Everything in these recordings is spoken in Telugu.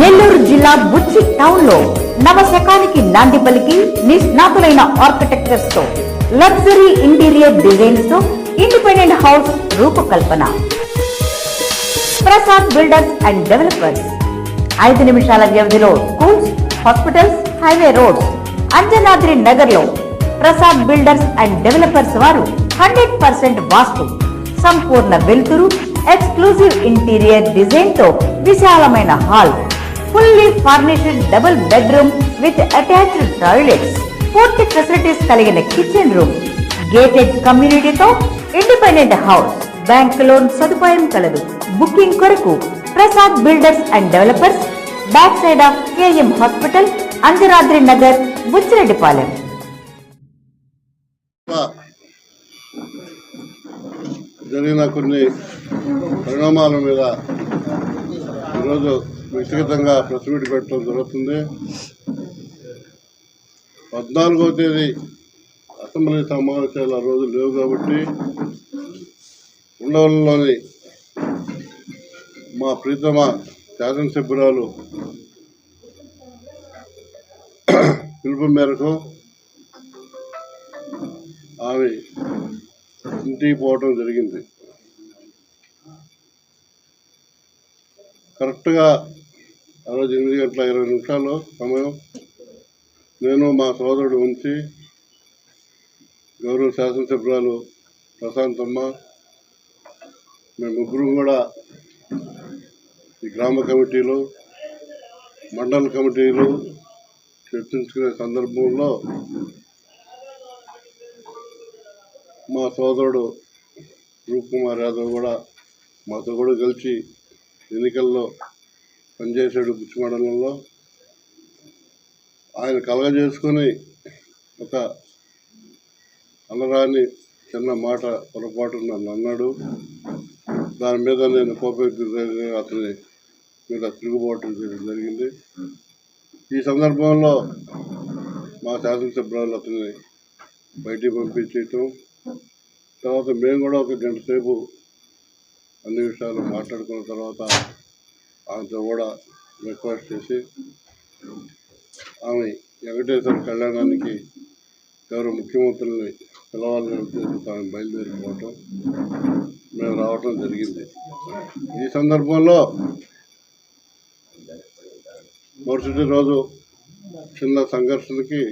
నెల్లూరు జిల్లా బుచ్చి టౌన్లో నవశకానికి నాంది పలికి నిష్ణాతులైన ఆర్కిటెక్చర్స్తో లగ్జరీ ఇంటీరియర్ డిజైన్స్తో ఇండిపెండెంట్ హౌస్ రూపకల్పన. Prasad builders and developers. ఐదు నిమిషాల వ్యవధిలో schools hospitals highway roads. Anjanadri నగర్లో ప్రసాద్ బిల్డర్స్ అండ్ డెవలపర్స్ వారు హండ్రెడ్ పర్సెంట్ వాస్తు సంపూర్ణ వెలుతురు ఎక్స్క్లూజివ్ ఇంటీరియర్ డిజైన్తో విశాలమైన hall. Fully furnished double bedroom with attached toilets పూర్తి ఫెసిలిటీస్ కలిగిన కిచెన్ రూమ్ గేటెడ్ కమ్యూనిటీతో ఇండిపెండెంట్ హౌస్ బ్యాంక్ లోన్ సదుపాయం కలదు. బుకింగ్ కొరకు Prasad builders and developers back side of KM hospital Anjanadri Nagar Buchireddypalem జరిగిన కొన్ని పరిణామాల మీద ఈరోజు వ్యక్తిగతంగా ప్రెస్ మీట్ పెట్టడం జరుగుతుంది. పద్నాలుగో తేదీ అసెంబ్లీ సమావేశాలు ఆ రోజు లేవు కాబట్టి ఉండవల్లిలోని మా ప్రీతమ శాసనసభ్యురాలు పిలుపు మేరకు ఆమె ఇంటికి పోవటం జరిగింది. కరెక్ట్గా ఆ రోజు ఎనిమిది గంటల ఇరవై నిమిషాలు సమయం. నేను మా సోదరుడు ఉంచి గౌరవ శాసనసభ్యురాలు ప్రశాంతమ్మ మేము ముగ్గురు కూడా ఈ గ్రామ కమిటీలు మండల కమిటీలు చర్చించుకునే సందర్భంలో మా సోదరుడు రూప్ కుమార్ యాదవ్ కూడా మాతో కూడా కలిసి ఎన్నికల్లో పనిచేశాడు బుచ్చి మండలంలో ఆయన కలగజేసుకొని ఒక అనరాని చిన్న మాట పొరపాటు నన్ను అన్నాడు దాని మీద నేను కోపెత్తి అతని మీద తిరుగుబాటు చేయడం జరిగింది. ఈ సందర్భంలో మా శాసనసభ్యులు అతన్ని బయటికి పంపించేయటం. తర్వాత మేము కూడా ఒక గంట సేపు అన్ని విషయాలు మాట్లాడుకున్న తర్వాత ఆమెతో కూడా రిక్వెస్ట్ చేసి ఆమె వెంకటేశ్వర కళ్యాణానికి ఎవరు ముఖ్యమంత్రుల్ని పిలవాలని ఉద్దేశంతో ఆమె బయలుదేరిపోవటం మేము రావటం జరిగింది. ఈ సందర్భంలో మరుసటి రోజు చిన్న సంఘర్షణకి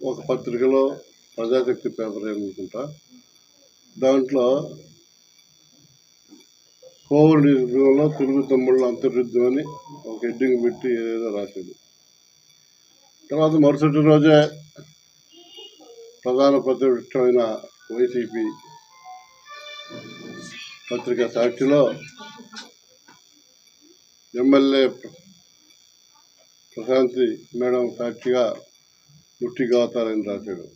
ఒక పత్రికలో ప్రజాశక్తి పేపర్ ఏమనుకుంటా? దాంట్లో కోవిడ్ నియోజకవర్గంలో తెలుగు తమ్ముళ్ళ అంతర్యుద్ధం అని ఒక హెడ్డింగ్ పెట్టి ఏదో రాశాడు తర్వాత మరుసటి రోజే ప్రధాన ప్రతిపక్షమైన వైసీపీ పత్రిక సాక్షిలో ఎమ్మెల్యే ప్రశాంతి మేడం సాక్షిగా ముట్టి గాతారని రాశాడు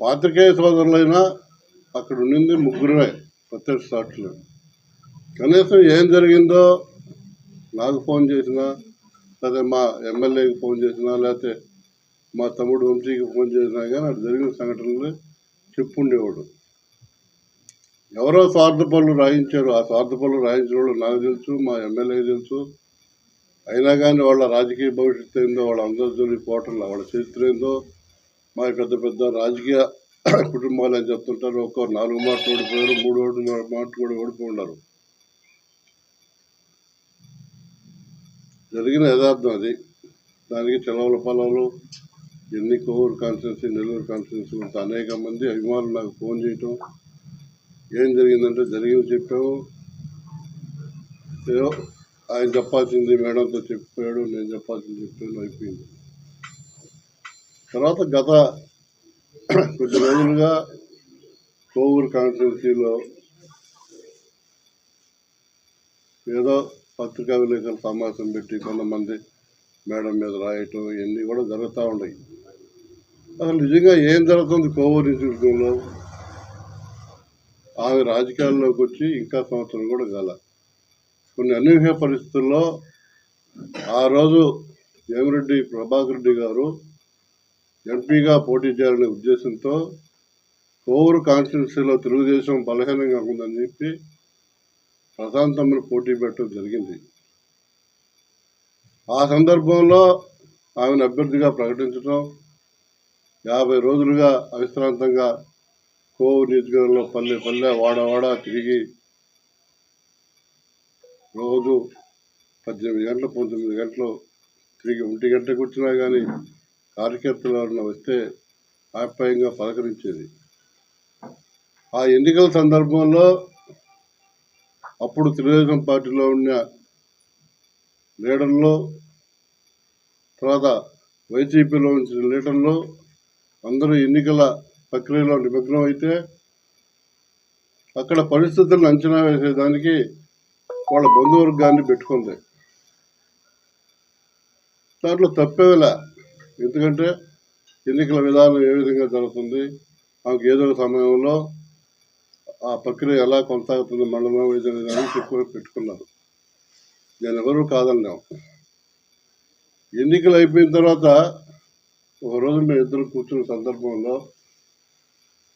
పాత్రికేయ సోదరులైనా అక్కడ ఉండింది ముగ్గురే ప్రత్యక్ష సాక్షులు. కనీసం ఏం జరిగిందో నాకు ఫోన్ చేసినా లేదా మా ఎమ్మెల్యేకి ఫోన్ చేసినా లేకపోతే మా తమ్ముడు వంశీకి ఫోన్ చేసినా కానీ అది జరిగిన సంఘటనలు చెప్పుండేవాడు. ఎవరో స్వార్థ పనులు రాయించారు. ఆ స్వార్థ పనులు రాయించిన వాళ్ళు నాకు తెలుసు మా ఎమ్మెల్యేకి తెలుసు. అయినా కానీ వాళ్ళ రాజకీయ భవిష్యత్తు ఏందో వాళ్ళ అందరి పోవటంలో వాళ్ళ చరిత్ర ఏందో మా పెద్ద పెద్ద రాజకీయ కుటుంబాలు అని చెప్తుంటారు. ఒక్కో నాలుగు మాటలు ఓడిపోయారు మూడు ఓడి మాటలు కూడా ఓడిపోయి ఉన్నారు జరిగిన యథార్థం అది. దానికి చెలవల పొలాలు ఎన్ని కోవూరు కాన్స్టిట్యున్సీ నెల్లూరు కాన్స్టిట్యున్సీ అనేక మంది అభిమానులు నాకు ఫోన్ చేయటం. ఏం జరిగిందంటే జరిగింది చెప్పాము ఏదో ఆయన చెప్పాల్సింది మేడంతో చెప్పాడు నేను చెప్పాల్సింది చెప్పాను అయిపోయింది. తర్వాత గత కొద్ది రోజులుగా కోవూరు కాన్స్టిట్యున్సీలో ఏదో పత్రికా విలేకరుల సమావేశం పెట్టి కొంతమంది మేడం మీద రాయటం ఇవన్నీ కూడా జరుగుతూ ఉన్నాయి. అసలు నిజంగా ఏం జరుగుతుంది కోవూరు నియోజకవర్గంలో ఆమె రాజకీయాల్లోకి వచ్చి ఇంకా సంవత్సరం కూడా గల కొన్ని అనూహ్య పరిస్థితుల్లో ఆ రోజు వేమిరెడ్డి ప్రభాకర్ రెడ్డి గారు ఎంపీగా పోటీ చేయాలనే ఉద్దేశంతో కోవూరు కాన్స్టిట్యున్సీలో తెలుగుదేశం బలహీనంగా ఉందని చెప్పి ప్రశాంతమ్మను పోటీ పెట్టడం జరిగింది. ఆ సందర్భంలో ఆమెను అభ్యర్థిగా ప్రకటించడం యాభై రోజులుగా అవిశ్రాంతంగా కోవు నియోజకవర్గంలో పల్లె పల్లె వాడవాడ తిరిగి రోజు పద్దెనిమిది గంటలు పంతొమ్మిది గంటలు తిరిగి ఒంటి గంట కూర్చున్నా కానీ కార్యకర్తలు ఎవరన్నా వస్తే ఆప్యాయంగా పలకరించేది. ఆ ఎన్నికల సందర్భంలో అప్పుడు తెలుగుదేశం పార్టీలో ఉన్న లీడర్లో తర్వాత వైసీపీలో ఉంచిన లీడర్లు అందరూ ఎన్నికల ప్రక్రియలో నిమగ్నం అయితే అక్కడ పరిస్థితులను అంచనా వేసేదానికి వాళ్ళ బంధువర్గాన్ని పెట్టుకుంది. దాంట్లో తప్పేలా ఎందుకంటే ఎన్నికల విధానం ఏ విధంగా జరుగుతుంది ఆమెకు ఏదో ఒక సమయంలో ఆ ప్రక్రియ ఎలా కొనసాగుతుంది మండలం ఏదైనా కానీ చెప్పుకొని పెట్టుకున్నారు. నేను ఎవరు కాదన్నాం. ఎన్నికలు అయిపోయిన తర్వాత ఒక రోజు మేము ఇద్దరు కూర్చున్న సందర్భంలో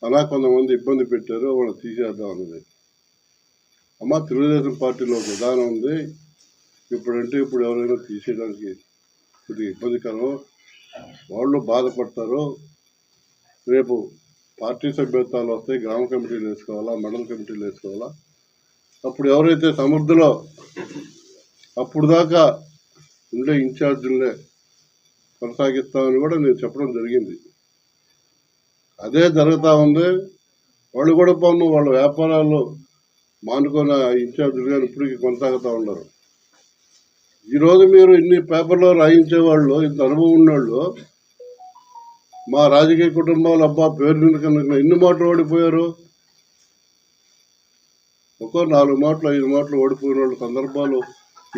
అలా కొంతమంది ఇబ్బంది పెట్టారు వాళ్ళు తీసేద్దాం అన్నది. అమ్మ తెలుగుదేశం పార్టీలో ఒక విధానం ఉంది. ఇప్పుడంటే ఇప్పుడు ఎవరైనా తీసేయడానికి కొద్దిగా ఇబ్బందికరం. వాళ్ళు బాధపడతారు. రేపు పార్టీ సభ్యత్వాలు వస్తాయి గ్రామ కమిటీలు వేసుకోవాలా మండల కమిటీలు వేసుకోవాలా? అప్పుడు ఎవరైతే సమర్థులో అప్పుడు దాకా ఉండే ఇన్ఛార్జీలనే కొనసాగిస్తామని కూడా నేను చెప్పడం జరిగింది. అదే జరుగుతూ ఉంది. వాళ్ళు కూడా పాము వాళ్ళ వ్యాపారాలు మానుకొని ఇన్ఛార్జీలు కానీ ఇప్పటికీ కొనసాగుతూ ఉన్నారు. ఈరోజు మీరు ఇన్ని పేపర్లో రాయించే వాళ్ళు ఇంత అనుభవం ఉన్నవాళ్ళు మా రాజకీయ కుటుంబాలు అబ్బా పేరు నిలకన్నా ఎన్ని మాటలు ఓడిపోయారు? ఒక్కో నాలుగు మాటలు ఐదు మాటలు ఓడిపోయిన వాళ్ళ సందర్భాలు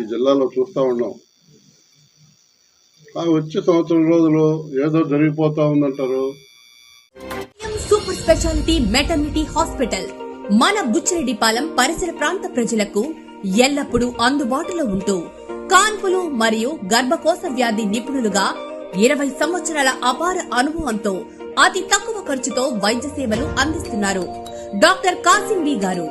ఈ జిల్లాలో చూస్తూ ఉన్నాం. ఆ వచ్చే సంవత్సరం రోజులు ఏదో జరిగిపోతా ఉందంటారు. Super speciality maternity hospital. మన బుచ్చిరెడ్డిపాలెం పరిసర ప్రాంత ప్రజలకు ఎల్లప్పుడూ అందుబాటులో ఉంటూ కాన్పులు మరియు గర్భకోశ వ్యాధి నిపుణులుగా ఇరవై సంవత్సరాల అపార అనుభవంతో అతి తక్కువ ఖర్చుతో వైద్య సేవలు అందిస్తున్నారు. డాక్టర్ కాసిం బి గారు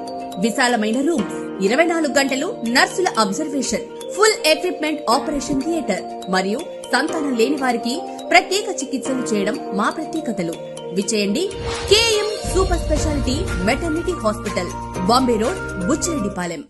విశాలమైన రూమ్ ఇరవై నాలుగు గంటలు నర్సుల observation full equipment operation theatre మరియు సంతానం లేని వారికి ప్రత్యేక చికిత్సలు చేయడం మా ప్రత్యేకతలు. విచేయండి KM super speciality maternity hospital Bombay road Buchireddypalem.